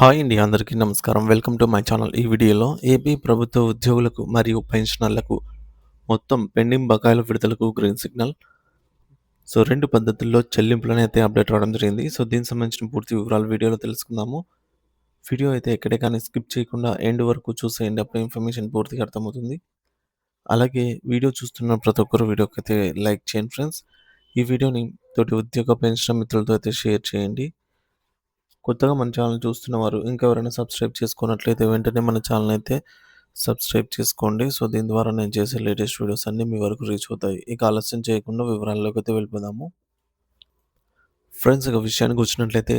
Hi అండి అందరికీ నమస్కారం. Welcome to my channel. ఈ వీడియోలో ఏపీ ప్రభుత్వ ఉద్యోగులకు మరియు పెన్షనర్లకు మొత్తం పెండింగ్ బకాయిల విడుదలకు గ్రీన్ సిగ్నల్. సో రెండు పద్ధతుల్లో చెల్లింపులను అయితే అప్డేట్ అవ్వడం జరిగింది. సో దీనికి సంబంధించిన పూర్తి వివరాలు వీడియోలో తెలుసుకుందాము. వీడియో అయితే ఎక్కడే కానీ స్కిప్ చేయకుండా ఎండ్ వరకు చూసేయండి. అప్పుడు ఇన్ఫర్మేషన్ పూర్తిగా అర్థమవుతుంది. అలాగే వీడియో చూస్తున్న ప్రతి ఒక్కరు వీడియోకి అయితే లైక్ చేయండి ఫ్రెండ్స్. ఈ వీడియోని తోటి ఉద్యోగ పెన్షన్ మిత్రులతో అయితే షేర్ చేయండి. కొత్తగా మన ఛానల్ చూస్తున్న వారు ఇంకా ఎవరైనా సబ్స్క్రైబ్ చేసుకున్నట్లయితే వెంటనే మన ఛానల్ అయితే సబ్స్క్రైబ్ చేసుకోండి. సో దీని ద్వారా నేను చేసే లేటెస్ట్ వీడియోస్ అన్నీ మీ వరకు రీచ్ అవుతాయి. ఇక ఆలస్యం చేయకుండా వివరాల్లోకి అయితే వెళ్ళిపోదాము. ఫ్రెండ్స్ ఇక విషయానికి వచ్చినట్లయితే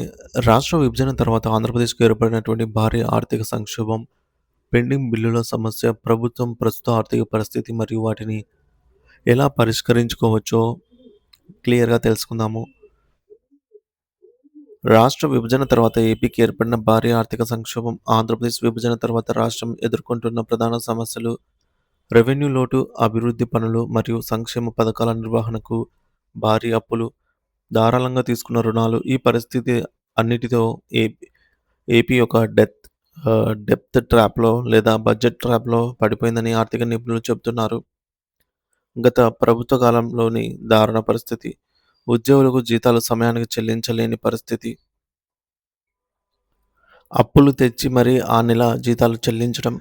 రాష్ట్ర విభజన తర్వాత ఆంధ్రప్రదేశ్కు ఏర్పడినటువంటి భారీ ఆర్థిక సంక్షోభం పెండింగ్ బిల్లుల సమస్య ప్రభుత్వం ప్రస్తుత ఆర్థిక పరిస్థితి మరియు వాటిని ఎలా పరిష్కరించుకోవచ్చో క్లియర్గా తెలుసుకుందాము. రాష్ట్ర విభజన తర్వాత ఏపీకి ఏర్పడిన భారీ ఆర్థిక సంక్షోభం ఆంధ్రప్రదేశ్ విభజన తర్వాత రాష్ట్రం ఎదుర్కొంటున్న ప్రధాన సమస్యలు రెవెన్యూ లోటు అభివృద్ధి పనులు మరియు సంక్షేమ పథకాల నిర్వహణకు భారీ అప్పులు ధారాళంగా తీసుకున్న రుణాలు. ఈ పరిస్థితి అన్నిటితో ఏపీ ఏపీ ఒక డెత్ డెప్త్ ట్రాప్లో లేదా బడ్జెట్ ట్రాప్లో పడిపోయిందని ఆర్థిక నిపుణులు చెబుతున్నారు. గత ప్రభుత్వ కాలంలోని దారుణ పరిస్థితి ఉద్యోగులకు జీతాలు సమయానికి చెల్లించలేని పరిస్థితి. అప్పులు తెచ్చి మరీ ఆ నెల జీతాలు చెల్లించడం.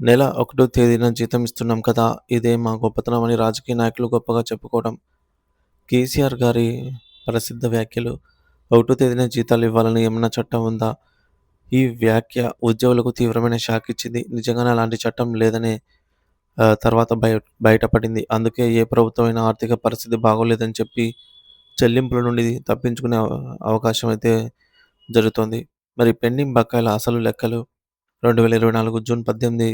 నెల ఒకటో తేదీన జీతం ఇస్తున్నాం కదా ఇదే మా గొప్పతనం అని రాజకీయ నాయకులు గొప్పగా చెప్పుకోవడం. కేసీఆర్ గారి ప్రసిద్ధ వ్యాఖ్యలు ఒకటో తేదీన జీతాలు ఇవ్వాలని ఏమన్నా చట్టం ఉందా? ఈ వ్యాఖ్య ఉద్యోగులకు తీవ్రమైన షాక్ ఇచ్చింది. నిజంగానే అలాంటి చట్టం లేదనే తర్వాత బయ బయటపడింది. అందుకే ఏ ప్రభుత్వమైన ఆర్థిక పరిస్థితి బాగోలేదని చెప్పి చెల్లింపుల నుండి తప్పించుకునే అవకాశం అయితే జరుగుతుంది. మరి పెండింగ్ బకాయిల అసలు లెక్కలు రెండు వేల ఇరవై నాలుగు జూన్ పద్దెనిమిది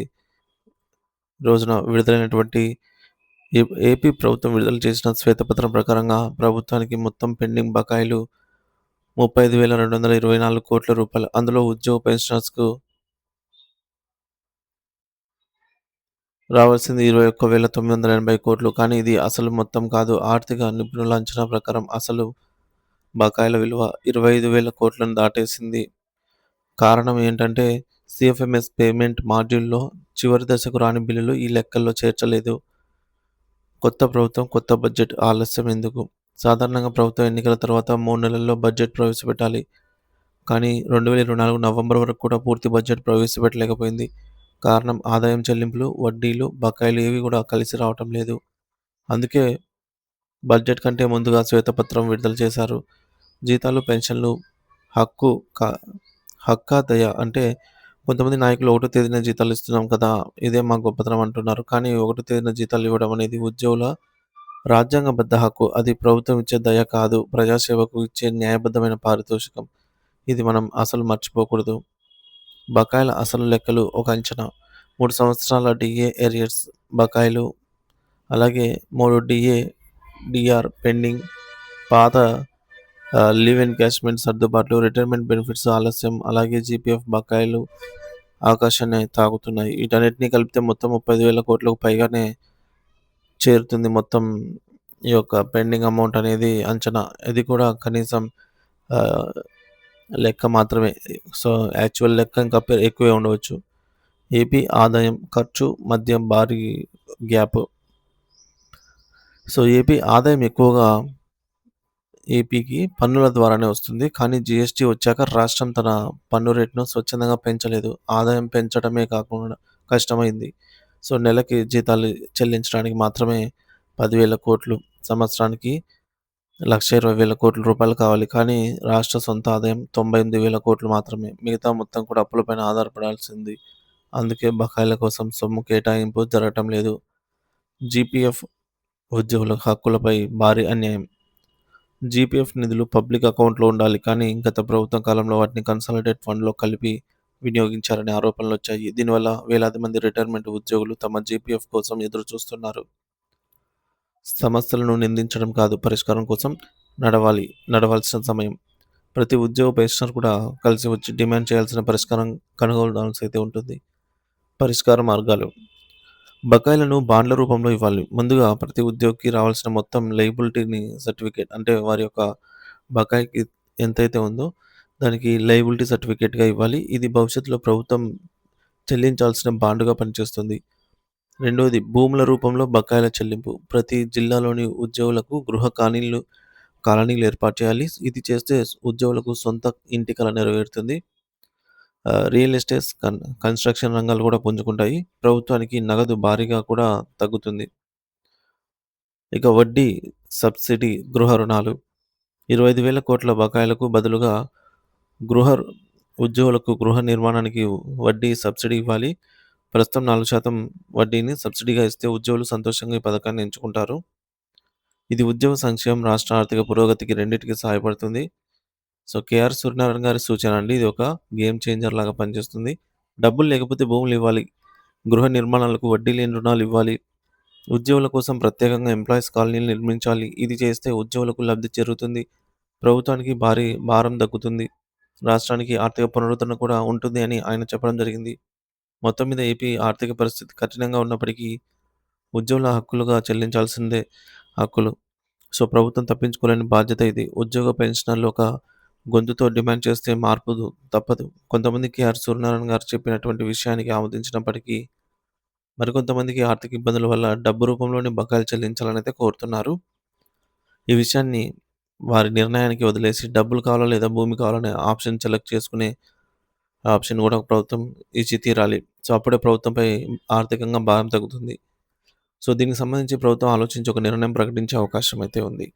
రోజున విడుదలైనటువంటి ఏపీ ప్రభుత్వం విడుదల చేసిన శ్వేతపత్రం ప్రకారంగా ప్రభుత్వానికి మొత్తం పెండింగ్ బకాయిలు ముప్పై ఐదు వేల రెండు వందల ఇరవై నాలుగు కోట్ల రూపాయలు. అందులో ఉద్యోగ పెన్షనర్స్కు రావాల్సింది ఇరవై ఒక్క వేల తొమ్మిది వందల ఎనభై కోట్లు. కానీ ఇది అసలు మొత్తం కాదు. ఆర్థిక నిపుణుల అంచనా ప్రకారం అసలు బకాయిల విలువ ఇరవై ఐదు వేల కోట్లను దాటేసింది. కారణం ఏంటంటే సిఎఫ్ఎంఎస్ పేమెంట్ మాడ్యూల్లో చివరి దశకు రాని బిల్లులు ఈ లెక్కల్లో చేర్చలేదు. కొత్త ప్రభుత్వం కొత్త బడ్జెట్ ఆలస్యం ఎందుకు? సాధారణంగా ప్రభుత్వం ఎన్నికల తర్వాత మూడు నెలల్లో బడ్జెట్ ప్రవేశపెట్టాలి. కానీ రెండు వేల ఇరవై నాలుగు నవంబర్ వరకు కూడా పూర్తి బడ్జెట్ ప్రవేశపెట్టలేకపోయింది. కారణం ఆదాయం చెల్లింపులు వడ్డీలు బకాయిలు ఏవి కూడా కలిసి రావటం లేదు. అందుకే బడ్జెట్ కంటే ముందుగా శ్వేతపత్రం విడుదల చేశారు. జీతాలు పెన్షన్లు హక్కు హక్కా దయ అంటే కొంతమంది నాయకులు ఒకటో తేదీన జీతాలు ఇస్తున్నాం కదా ఇదే మా గొప్పతనం అంటున్నారు. కానీ ఒకటో తేదీన జీతాలు ఇవ్వడం అనేది ఉద్యోగుల రాజ్యాంగబద్ధ హక్కు. అది ప్రభుత్వం ఇచ్చే దయ కాదు ప్రజాసేవకు ఇచ్చే న్యాయబద్ధమైన పారితోషికం. ఇది మనం అసలు మర్చిపోకూడదు. బకాయిల అసలు లెక్కలు ఒక అంచనా. మూడు సంవత్సరాల డిఏ ఏరియర్స్ బకాయిలు. అలాగే మూడు డిఏ డిఆర్ పెండింగ్. పాత లీవ్ ఎన్కాష్మెంట్ సర్దుబాట్లు రిటైర్మెంట్ బెనిఫిట్స్ ఆలస్యం అలాగే జీపీఎఫ్ బకాయిలు ఆకాశాన్ని తాగుతున్నాయి వీటన్నిటిని కలిపితే మొత్తం ముప్పై వేల కోట్లకు పైగానే చేరుతుంది మొత్తం ఈ యొక్క పెండింగ్ అమౌంట్ అనేది అంచనా. ఇది కూడా కనీసం లెక్క మాత్రమే. సో యాక్చువల్ లెక్క ఇంకా ఎక్కువే ఉండవచ్చు. ఏపీ ఆదాయం ఖర్చు మధ్య భారీ గ్యాప్. సో ఏపీ ఆదాయం ఎక్కువగా ఏపీకి పన్నుల ద్వారానే వస్తుంది. కానీ జిఎస్టీ వచ్చాక రాష్ట్రం తన పన్ను రేటును స్వచ్ఛందంగా పెంచలేదు. ఆదాయం పెంచడమే కాకుండా కష్టమైంది. సో నెలకి జీతాలు చెల్లించడానికి మాత్రమే పదివేల కోట్లు సంవత్సరానికి లక్ష ఇరవై వేల కోట్ల రూపాయలు కావాలి. కానీ రాష్ట్ర సొంత ఆదాయం తొంభై ఎనిమిది వేల కోట్లు మాత్రమే. మిగతా మొత్తం కూడా అప్పులపైన ఆధారపడాల్సింది. అందుకే బకాయిల కోసం సొమ్ము కేటాయింపు జరగటం లేదు. జీపీఎఫ్ ఉద్యోగుల హక్కులపై భారీ అన్యాయం. జీపీఎఫ్ నిధులు పబ్లిక్ అకౌంట్లో ఉండాలి. కానీ గత ప్రభుత్వం కాలంలో వాటిని కన్సాలిడేట్ ఫండ్లో కలిపి వినియోగించారనే ఆరోపణలు వచ్చాయి. దీనివల్ల వేలాది మంది రిటైర్మెంట్ ఉద్యోగులు తమ జీపీఎఫ్ కోసం ఎదురు చూస్తున్నారు సమస్యలను నిందించడం కాదు పరిష్కారం కోసం నడవాలి నడవాల్సిన సమయం ప్రతి ఉద్యోగ పెన్షనర్ కూడా కలిసి వచ్చి డిమాండ్ చేయాల్సిన పరిష్కారం కనుగొనాల్సి అయితే ఉంటుంది పరిష్కార మార్గాలు బకాయిలను బాండ్ల రూపంలో ఇవ్వాలి ముందుగా ప్రతి ఉద్యోగికి రావాల్సిన మొత్తం లైబిలిటీని సర్టిఫికేట్ అంటే వారి యొక్క బకాయికి ఎంతైతే ఉందో దానికి లైబిలిటీ సర్టిఫికేట్‌గా ఇవ్వాలి. ఇది భవిష్యత్తులో ప్రభుత్వం చెల్లించాల్సిన బాండ్‌గా పనిచేస్తుంది. రెండవది భూముల రూపంలో బకాయిల చెల్లింపు. ప్రతి జిల్లాలోని ఉద్యోగులకు గృహ కాలనీలు కాలనీలు ఏర్పాటు చేయాలి. ఇది చేస్తే ఉద్యోగులకు సొంత ఇంటి కళ నెరవేరుతుంది. రియల్ ఎస్టేట్స్, కన్ కన్‌స్ట్రక్షన్ రంగాలు కూడా పుంజుకుంటాయి. ప్రభుత్వానికి నగదు భారీగా కూడా తగ్గుతుంది. ఇక వడ్డీ, సబ్సిడీ గృహ రుణాలు 25,000 కోట్ల బకాయిలకు బదులుగా గృహ ఉద్యోగులకు గృహ నిర్మాణానికి వడ్డీ సబ్సిడీ ఇవ్వాలి. ప్రస్తుతం నాలుగు శాతం వడ్డీని సబ్సిడీగా ఇస్తే ఉద్యోగులు సంతోషంగా ఈ పథకాన్ని ఎంచుకుంటారు. ఇది ఉద్యోగ సంక్షేమం, రాష్ట్ర ఆర్థిక పురోగతికి రెండింటికి సహాయపడుతుంది. సో, కేఆర్ సూర్యనారాయణ గారి సూచన అండి. ఇది ఒక గేమ్ చేంజర్ లాగా పనిచేస్తుంది. డబ్బులు లేకపోతే భూములు ఇవ్వాలి. గృహ నిర్మాణాలకు వడ్డీ లేని రుణాలు ఇవ్వాలి. ఉద్యోగుల కోసం ప్రత్యేకంగా ఎంప్లాయీస్ కాలనీలు నిర్మించాలి. ఇది చేస్తే ఉద్యోగులకు లబ్ధి చేరుతుంది. ప్రభుత్వానికి భారీ భారం తగ్గుతుంది. రాష్ట్రానికి ఆర్థిక పునరుద్ధరణ కూడా ఉంటుంది అని ఆయన చెప్పడం జరిగింది. మొత్తం మీద ఏపీ ఆర్థిక పరిస్థితి కఠినంగా ఉన్నప్పటికీ ఉద్యోగుల హక్కులుగా చెల్లించాల్సిందే హక్కులు. సో, ప్రభుత్వం తప్పించుకోలేని బాధ్యత ఇది. ఉద్యోగ పెన్షనర్లు ఒక గొంతుతో డిమాండ్ చేస్తే మార్పు తప్పదు. కొంతమంది కేఆర్ సూర్యనారాయణ గారు చెప్పినటువంటి విషయానికి ఆమోదించినప్పటికీ మరికొంతమందికి ఆర్థిక ఇబ్బందుల వల్ల డబ్బు రూపంలోనే బకాయిలు చెల్లించాలనైతే కోరుతున్నారు. ఈ విషయాన్ని వారి నిర్ణయానికి వదిలేసి డబ్బులు కావాలా లేదా భూమి కావాలా అనే ఆప్షన్ సెలెక్ట్ చేసుకునే ఆప్షన్ కూడా ప్రభుత్వం ఇచ్చి తీరాలి. సో, అప్పుడే ప్రభుత్వంపై ఆర్థికంగా భారం తగ్గుతుంది. సో, దీనికి సంబంధించి ప్రభుత్వం ఆలోచించి ఒక నిర్ణయం ప్రకటించే అవకాశం అయితే ఉంది.